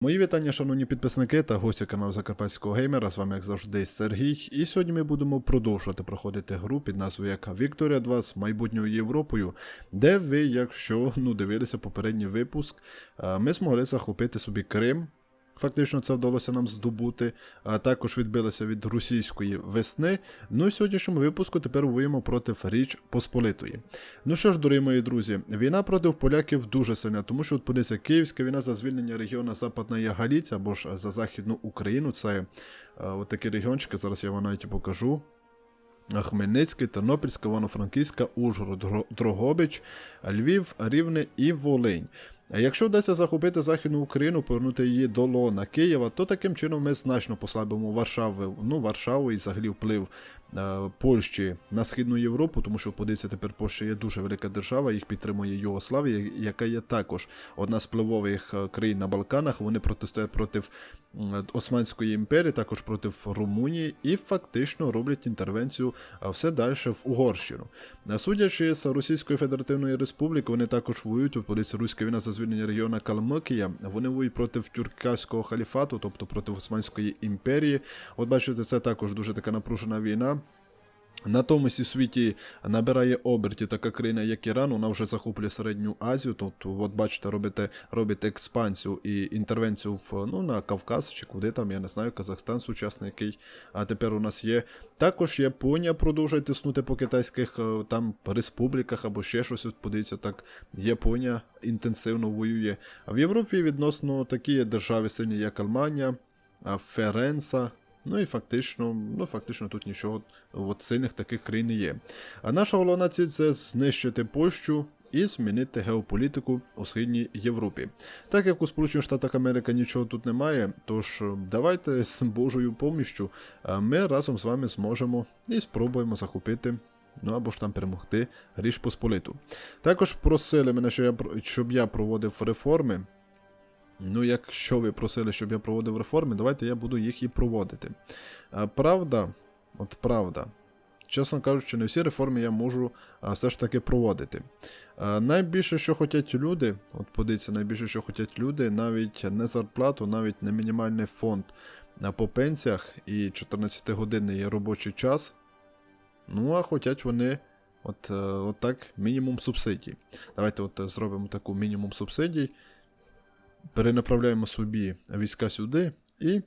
Мої вітання, шановні підписники та гості каналу Закарпатського геймера. З вами, як завжди, Сергій. І сьогодні ми будемо продовжувати проходити гру під назвою як Вікторія 2 з майбутньою Європою, де ви, якщо ну, дивилися попередній випуск, е, ми змогли захопити собі Крим. Фактично це вдалося нам здобути, а також відбилися від російської весни. Ну і сьогоднішньому випуску тепер воюємо проти Річ Посполитої. Ну що ж, дорогі мої друзі, війна проти поляків дуже сильна, тому що от Київська війна за звільнення регіону Западна Галіція або ж за Західну Україну. Це е, от регіончики, зараз я вам навіть покажу. Хмельницький, Тернопільська, Івано-Франківська, Ужгород, Дрогобич, Львів, Рівне і Волинь. Якщо вдасться захопити Західну Україну, повернути її до лона Києва, то таким чином ми значно послабимо Варшаву, ну, Варшаву і взагалі вплив Польщі на Східну Європу, тому що подивіться, тепер Польща є дуже велика держава, їх підтримує Югославія, яка є також одна з впливових е, країн на Балканах. Вони протистоять проти Османської імперії, також проти Румунії, і фактично роблять інтервенцію все далі в Угорщину. Е, Судячи з Російської Федеративної Республіки, вони також воюють. Подивіться, руська війна за звільнення регіону Калмикія. Вони воюють проти тюркського халіфату, тобто проти Османської імперії. От бачите, це також дуже така напружена війна. Натомість у світі набирає оберті така країна, як Іран, вона вже захоплює середню Азію. Тобто, от бачите, робите, робите експансію і інтервенцію в ну на Кавказ чи куди там, я не знаю, Казахстан сучасний, який а тепер у нас є. Також Японія продовжує тиснути по китайських е, там республіках або ще щось. От подивіться, так Японія інтенсивно воює. А в Європі відносно такі держави сильні, як Алманія, Ференса. Ну і фактично, ну фактично тут нічого от сильних таких країн не є. А наша головна ціль це знищити Польщу і змінити геополітику у Східній Європі. Так як у Сполучених Штатах Америки нічого тут немає, тож е, давайте з Божою поміччю е, ми разом з вами зможемо і спробуємо захопити. Ну або ж там перемогти Річ Посполиту. Також просили мене, що я, щоб я проводив реформи. Ну, якщо ви просили, щоб я проводив реформи, давайте я буду їх і проводити. Правда, от правда. Чесно кажучи, не всі реформи я можу все ж таки проводити. Найбільше, що хочуть люди, от подивіться, найбільше, що хочуть люди, навіть не зарплату, навіть не мінімальний фонд по пенсіях і 14-годинний робочий час. Ну, а хочуть вони от, е, от так мінімум субсидій. Давайте от е, зробимо таку мінімум субсидій перенаправляємо собі війська сюди і.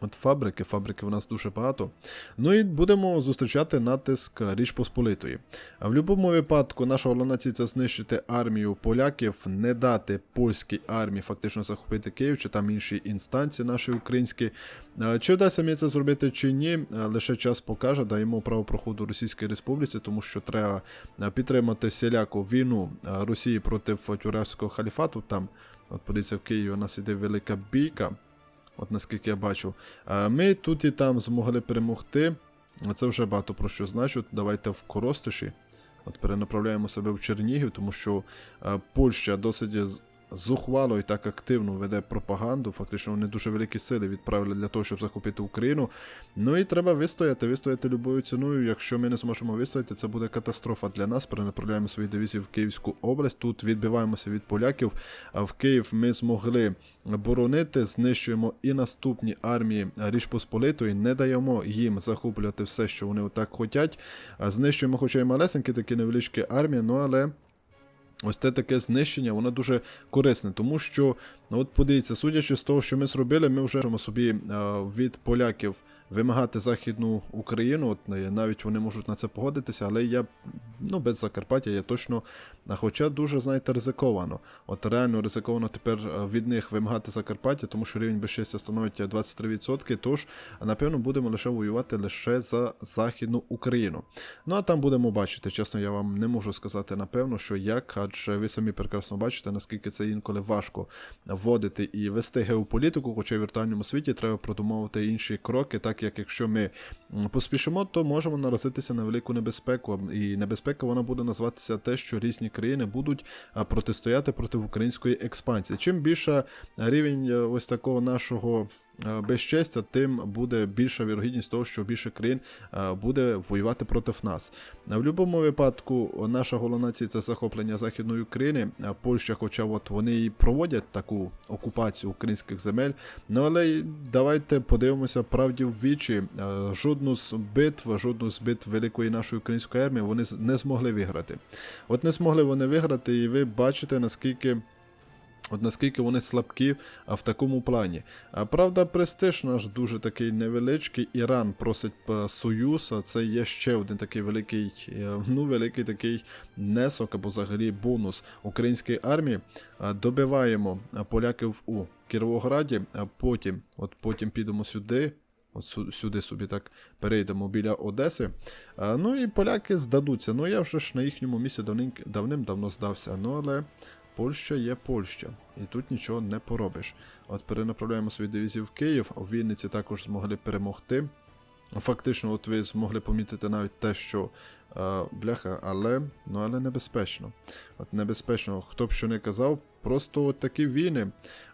От фабрики, фабрики в нас дуже багато. Ну і будемо зустрічати натиск Річ Посполитої. А в будь-якому випадку наша головна ціль це знищити армію поляків, не дати польській армії фактично захопити Київ чи там інші інстанції наші українські. Чи вдасться мені це зробити чи ні, лише час покаже, даємо право проходу Російській Республіці, тому що треба підтримати всіляку війну Росії проти тюркського халіфату. Там, от подивіться, в Києві у нас іде велика бійка. От наскільки я бачу. Ми тут і там змогли перемогти. Це вже багато про що значить. Давайте в Коростиші. От перенаправляємо себе в Чернігів, тому що е, Польща досить зухвало і так активно веде пропаганду. Фактично вони дуже великі сили відправили для того, щоб захопити Україну. Ну і треба вистояти, вистояти любою ціною. Якщо ми не зможемо вистояти, це буде катастрофа для нас. Перенаправляємо свої дивізії в Київську область. Тут відбиваємося від поляків. А в Київ ми змогли боронити, знищуємо і наступні армії Річ Посполитої, не даємо їм захоплювати все, що вони отак хочуть. Знищуємо, хоча й малесенькі такі невеличкі армії, ну але. Ось це таке знищення, воно дуже корисне, тому що, ну от подивіться, судячи з того, що ми зробили, ми вже можемо собі е, від поляків вимагати Західну Україну. От е, навіть вони можуть на це погодитися, але я ну, без Закарпаття я точно, хоча дуже, знаєте, ризиковано. От реально ризиковано тепер е, від них вимагати Закарпаття, тому що рівень безчестя становить 23%, тож, напевно, будемо лише воювати лише за Західну Україну. Ну а там будемо бачити. Чесно, я вам не можу сказати напевно, що як, адже ви самі прекрасно бачите, наскільки це інколи важко вводити і вести геополітику, хоча в віртуальному світі треба продумовувати інші кроки, так як якщо ми поспішимо, то можемо наразитися на велику небезпеку. І небезпека вона буде називатися те, що різні країни будуть протистояти проти української експансії. Чим більше рівень е, ось такого нашого безчестя, тим буде більша вірогідність того, що більше країн е, буде воювати проти нас. Е, В будь-якому випадку, наша головна ціль це захоплення Західної України. Е, Польща, хоча от вони і проводять таку окупацію українських земель. Ну але давайте подивимося правді в вічі. Е, Жодну з битв, жодну з битв великої нашої української армії вони не змогли виграти. От не змогли вони виграти, і ви бачите, наскільки. От наскільки вони слабкі а в такому плані. А правда, престиж наш дуже такий невеличкий. Іран просить союз, а це є ще один такий великий, е, ну великий такий несок або взагалі бонус української армії. Добиваємо поляків у Кіровограді, а потім, от потім підемо сюди. От сюди собі так перейдемо біля Одеси. А, ну і поляки здадуться. Ну я вже ж на їхньому місці давним- давним-давно здався. Ну але Польща є Польща, і тут нічого не поробиш. От перенаправляємо свої дивізії в Київ, а в Вінниці також змогли перемогти. Фактично, от ви змогли помітити навіть те, що е, бляха, але ну але небезпечно. От небезпечно, хто б що не казав, просто от такі війни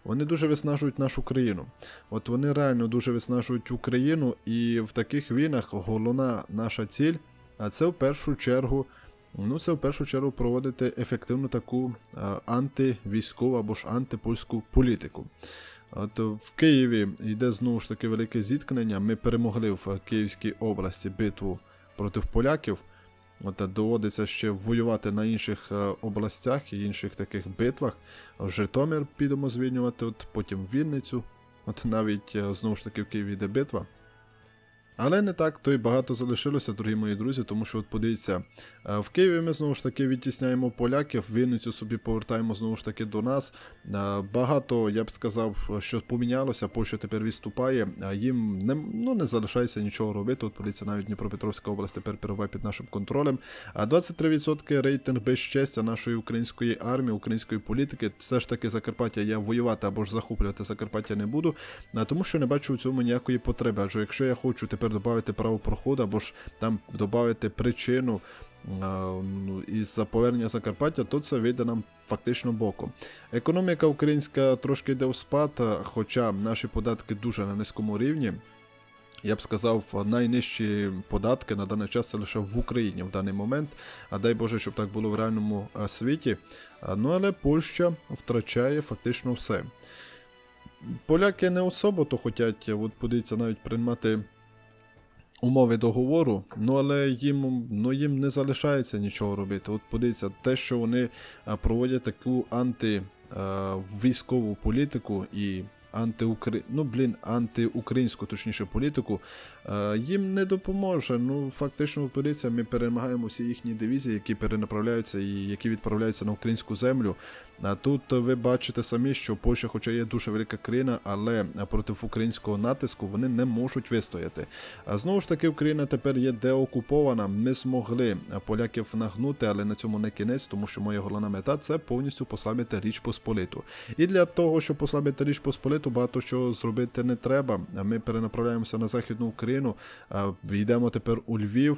вони дуже виснажують нашу країну. От вони реально дуже виснажують Україну, і в таких війнах головна наша ціль, а це в першу чергу. Ну, це в першу чергу проводити ефективну таку е, антивійськову або ж антипольську політику. От в Києві йде знову ж таки велике зіткнення. Ми перемогли в Київській області битву проти поляків. От доводиться ще воювати на інших е, областях і інших таких битвах. В Житомир підемо звільнювати, от потім в Вінницю. От навіть е, знову ж таки в Києві йде битва. Але не так, то й багато залишилося, дорогі мої друзі, тому що от подивіться, е, в Києві ми знову ж таки відтісняємо поляків, Вінницю собі повертаємо знову ж таки до нас. Е, Багато, я б сказав, що помінялося, Польща тепер відступає, а їм не, ну, не залишається нічого робити. От поліція навіть Дніпропетровська область тепер перебуває під нашим контролем. А 23% рейтинг безчестя нашої української армії, української політики. Все ж таки Закарпаття я воювати або ж захоплювати Закарпаття не буду, тому що не бачу у цьому ніякої потреби. Адже якщо я хочу тепер додати право проходу, або ж там додати причину. а, ну, Із-за повернення Закарпаття, то це вийде нам фактично боком. Економіка українська трошки йде в спад, хоча наші податки дуже на низькому рівні. Я б сказав, найнижчі податки на даний час це лише в Україні в даний момент. А дай Боже, щоб так було в реальному світі. Ну але Польща втрачає фактично все. Поляки не особо то хотять, от подивіться, навіть приймати умови договору, ну але їм, ну, їм не залишається нічого робити. От подивіться, те, що вони проводять таку антивійськову політику і антиукр... ну, блін, антиукраїнську, точніше, політику, е, їм не допоможе. Ну, фактично, подивіться, ми перемагаємо всі їхні дивізії, які перенаправляються і які відправляються на українську землю. А тут ви бачите самі, що Польща, хоча є дуже велика країна, але проти українського натиску вони не можуть вистояти. А знову ж таки, Україна тепер є деокупована. Ми змогли поляків нагнути, але на цьому не кінець, тому що моя головна мета це повністю послабити Річ Посполиту. І для того, щоб послабити Річ Посполиту, багато чого зробити не треба. Ми перенаправляємося на Західну Україну, а, йдемо тепер у Львів.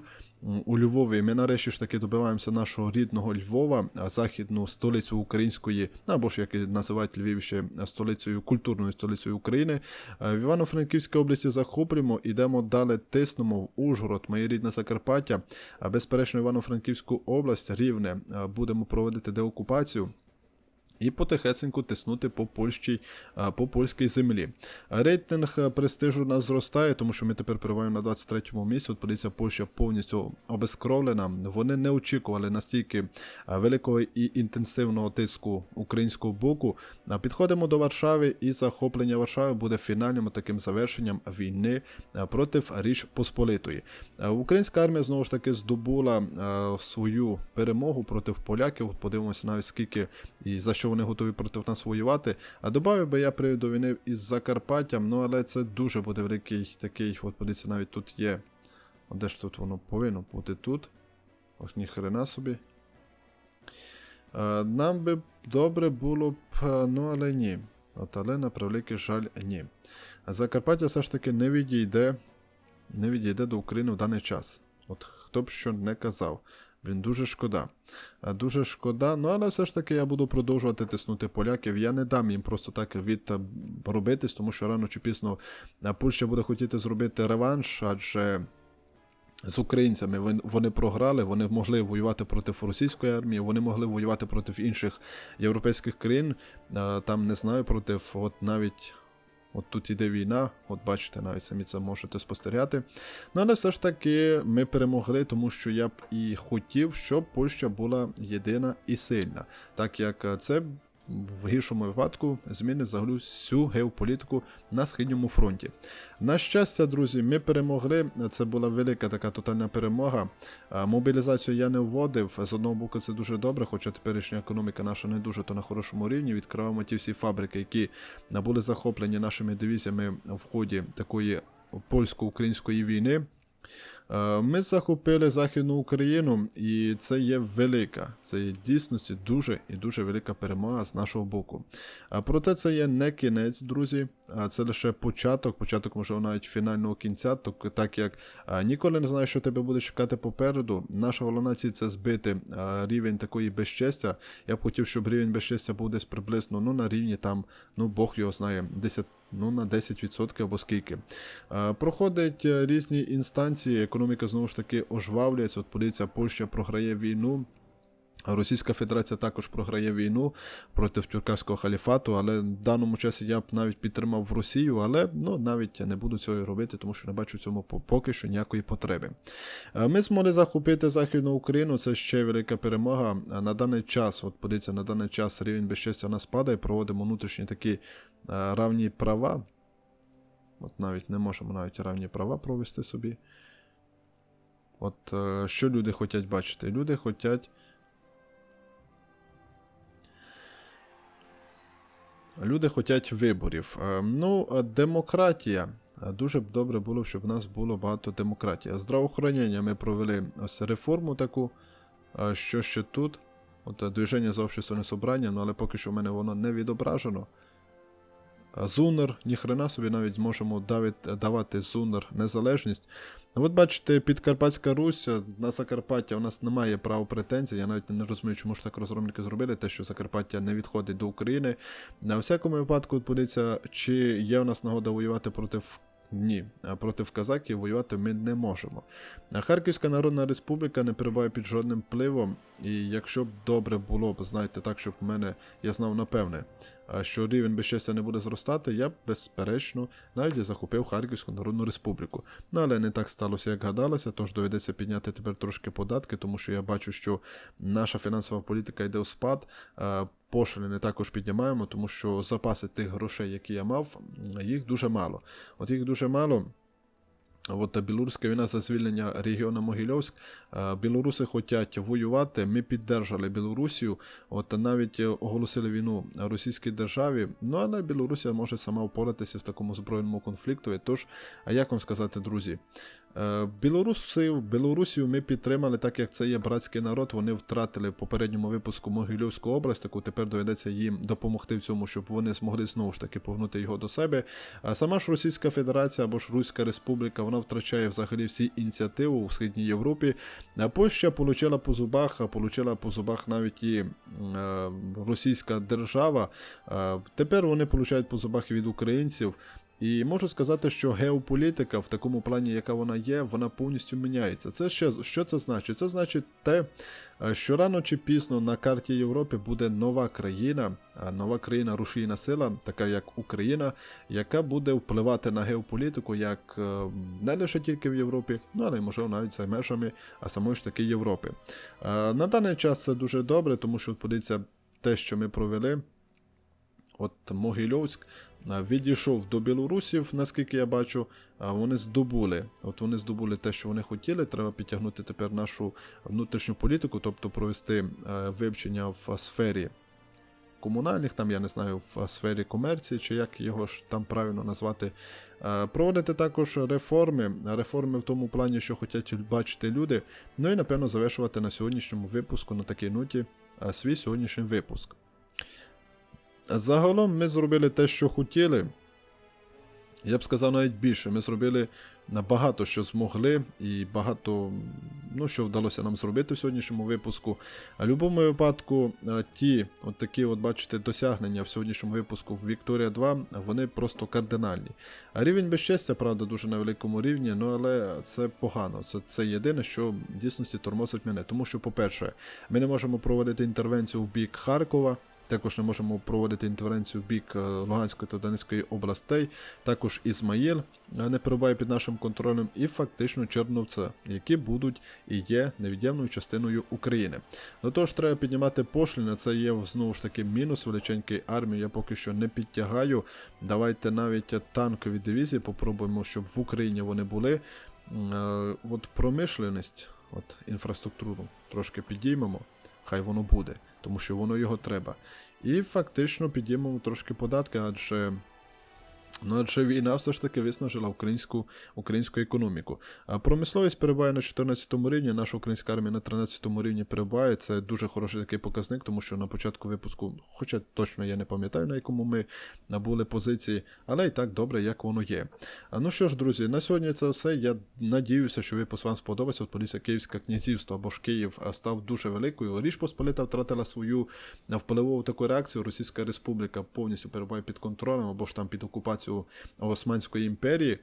У Львові ми нарешті ж таки добиваємося нашого рідного Львова, західну столицю української, або ж як і називають Львів ще столицею культурною столицею України. Е, В Івано-Франківській області захоплюємо, ідемо далі, тиснемо в Ужгород, моє рідне Закарпаття, безперечно Івано-Франківську область, рівне е, будемо проводити деокупацію. І потихесеньку тиснути по Польщі, по польській землі. Рейтинг е, престижу у нас зростає, тому що ми тепер перебуваємо на 23-му місці. От подивіться, Польща повністю обезкровлена. Вони не очікували настільки великого і інтенсивного тиску українського боку. Підходимо до Варшави, і захоплення Варшави буде фінальним таким завершенням війни проти Річ Посполитої. Українська армія знову ж таки здобула свою перемогу проти поляків. Подивимося навіть скільки і за що вони готові проти нас воювати. А додав би я привід до війни із Закарпаттям, ну але це дуже буде великий такий. От подивіться, навіть тут є. От де ж тут воно повинно бути тут. Ох, ніхрена собі. Е, Нам би добре було б, е, ну але ні. От, але на превеликий жаль, ні. Закарпаття все ж таки не відійде, не відійде до України в даний час. От хто б що не казав. Блін, дуже шкода. Дуже шкода, ну але все ж таки я буду продовжувати тиснути поляків. Я не дам їм просто так від е, тому що рано чи пізно е, Польща буде хотіти зробити реванш, адже. З українцями вони програли, вони могли воювати проти російської армії, вони могли воювати проти інших європейських країн. е, Там не знаю, проти от навіть от тут іде війна, от бачите, навіть самі це можете спостерігати. Ну але все ж таки ми перемогли, тому що я б і хотів, щоб Польща була єдина і сильна, так як е, це. В гіршому випадку змінить взагалі всю геополітику на східньому фронті. На щастя, друзі, ми перемогли. Це була велика така тотальна перемога. Мобілізацію я не вводив. З одного боку, це дуже добре, хоча теперішня економіка наша не дуже то на хорошому рівні. Відкриваємо ті всі фабрики, які були захоплені нашими дивізіями в ході такої польсько-української війни. Е, Ми захопили Західну Україну, і це є велика, це є дійсності дуже і дуже велика перемога з нашого боку. А Проте це є не кінець, друзі, це лише початок, початок можливо навіть фінального кінця, так, як ніколи не знаєш, що тебе буде чекати попереду. Наша головна ціль це збити рівень такої безчестя. Я б хотів, щоб рівень безчестя був десь приблизно ну, на рівні там, ну Бог його знає, 10 Ну, на 10% або скільки. Проходять е, різні інстанції, економіка знову ж таки ожвавлюється. От подивіться, Польща програє війну. Російська Федерація також програє війну проти тюркського халіфату, але в даному часі я б навіть підтримав Росію, але ну, навіть не буду цього робити, тому що не бачу в цьому поки що ніякої потреби. Е, Ми змогли захопити Західну Україну, це ще велика перемога. Е, На даний час, от подивіться, на даний час рівень безчестя нас падає, проводимо внутрішні такі е, равні права. От навіть не можемо навіть равні права провести собі. От що люди хочуть бачити? Люди хочуть. Люди хочуть виборів. Е, Ну, е, демократія. Е, Дуже б добре було, щоб в нас було багато демократії. Здравоохоронення ми провели ось реформу таку. Що ще тут? От движення за общественне собрання, ну але поки що в мене воно не відображено. Зунер, ніхрена собі навіть можемо давати Зунер незалежність. От бачите, Підкарпатська Русь е, на Закарпаття у нас немає права претензій. Я навіть не розумію, чому ж так розробники зробили, те, що Закарпаття не відходить до України. На всякому випадку, подивіться, чи є у нас нагода воювати проти. Ні, проти казаків воювати ми не можемо. Харківська Народна Республіка не перебуває під жодним впливом, і якщо б добре було б, знаєте, так, щоб в мене я знав напевне, що рівень безчестя не буде зростати, я б безперечно навіть захопив Харківську Народну Республіку. Ну але не так сталося, як гадалося, тож доведеться підняти тепер трошки податки, тому що я бачу, що наша фінансова політика йде у спад. Пошлини також піднімаємо, тому що запаси тих грошей, які я мав, їх дуже мало. От їх дуже мало. От білоруська війна за звільнення регіону Могильовськ. Е, Білоруси хочуть воювати. Ми піддержали Білорусію. От навіть оголосили війну російській державі. Ну але Білорусія може сама впоратися з такому збройному конфлікту. Тож, а як вам сказати, друзі? Е, Білоруси, Білорусію ми підтримали, так як це є братський народ. Вони втратили в попередньому випуску Могильовську область, таку тепер доведеться їм допомогти в цьому, щоб вони змогли знову ж таки повернути його до себе. А сама ж Російська Федерація або ж Руська Республіка, вона втрачає взагалі всі ініціативи у Східній Європі. Польща получила по зубах, а по зубах навіть і е, російська держава. Е, тепер вони получають по зубах від українців. І можу сказати, що геополітика в такому плані, яка вона є, вона повністю міняється. Це ще що це значить? Це значить те, е, що рано чи пізно на карті Європи буде нова країна, а нова країна рушійна сила, така як Україна, яка буде впливати на геополітику як е, не лише тільки в Європі, ну але й можливо навіть за межами а самої ж таки Європи. Е, На даний час це дуже добре, тому що подивіться те, що ми провели. От Могильовськ відійшов до білорусів, наскільки я бачу, вони здобули. От вони здобули те, що вони хотіли. Треба підтягнути тепер нашу внутрішню політику, тобто провести е, вивчення в сфері комунальних, там я не знаю, в сфері комерції, чи як його ж там правильно назвати. Е, Проводити також реформи, реформи в тому плані, що хочуть бачити люди. Ну і напевно завершувати на сьогоднішньому випуску на такій ноті е, свій сьогоднішній випуск. Загалом ми зробили те, що хотіли. Я б сказав навіть більше. Ми зробили на багато що змогли і багато ну, що вдалося нам зробити в сьогоднішньому випуску. А в будь-якому випадку ті, от такі, от бачите, досягнення в сьогоднішньому випуску в Вікторія 2, вони просто кардинальні. А рівень безчестя, правда, дуже на великому рівні, ну але це погано. Це, це єдине, що в дійсності тормозить мене. Тому що, по-перше, ми не можемо проводити інтервенцію в бік Харкова. Також не можемо проводити інтервенцію в бік е, Луганської та Донецької областей. Також Ізмаїл е, не перебуває під нашим контролем, і фактично Черновце, які будуть і є невід'ємною частиною України. До того ж, треба піднімати пошліни. Це є знову ж таки мінус величенької армії. Я поки що не підтягаю. Давайте навіть танкові дивізії попробуємо, щоб в Україні вони були. Е, От промишленість, от інфраструктуру трошки підіймемо, хай воно буде, тому що воно його треба. І фактично підіймемо трошки податки, адже. Ну, адже війна все ж таки виснажила українську, українську економіку. А промисловість перебуває на 14 рівні, наша українська армія на 13 рівні перебуває. Це дуже хороший такий показник, тому що на початку випуску, хоча точно я не пам'ятаю, на якому ми набули позиції, але і так добре, як воно є. А ну що ж, друзі, на сьогодні це все. Я надіюся, що випуск вам сподобався. От Полісся Київське князівство або ж Київ став дуже великою. Річ Посполита втратила свою впливову таку реакцію. Російська Республіка повністю перебуває під контролем або ж там під окупацією Османської імперії.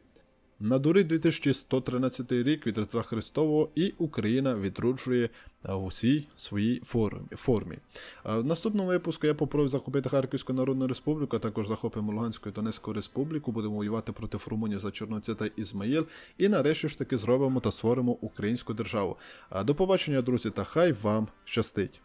Надурить 2113 рік від Різдва Христового, і Україна відроджує а, у всій своїй формі. формі. В наступному випуску я попробую захопити Харківську Народну Республіку, а також захопимо Луганську і Донецьку Республіку. Будемо воювати проти Румунії за Чорноці та Ізмаїл. І нарешті ж таки зробимо та створимо українську державу. До побачення, друзі, та хай вам щастить!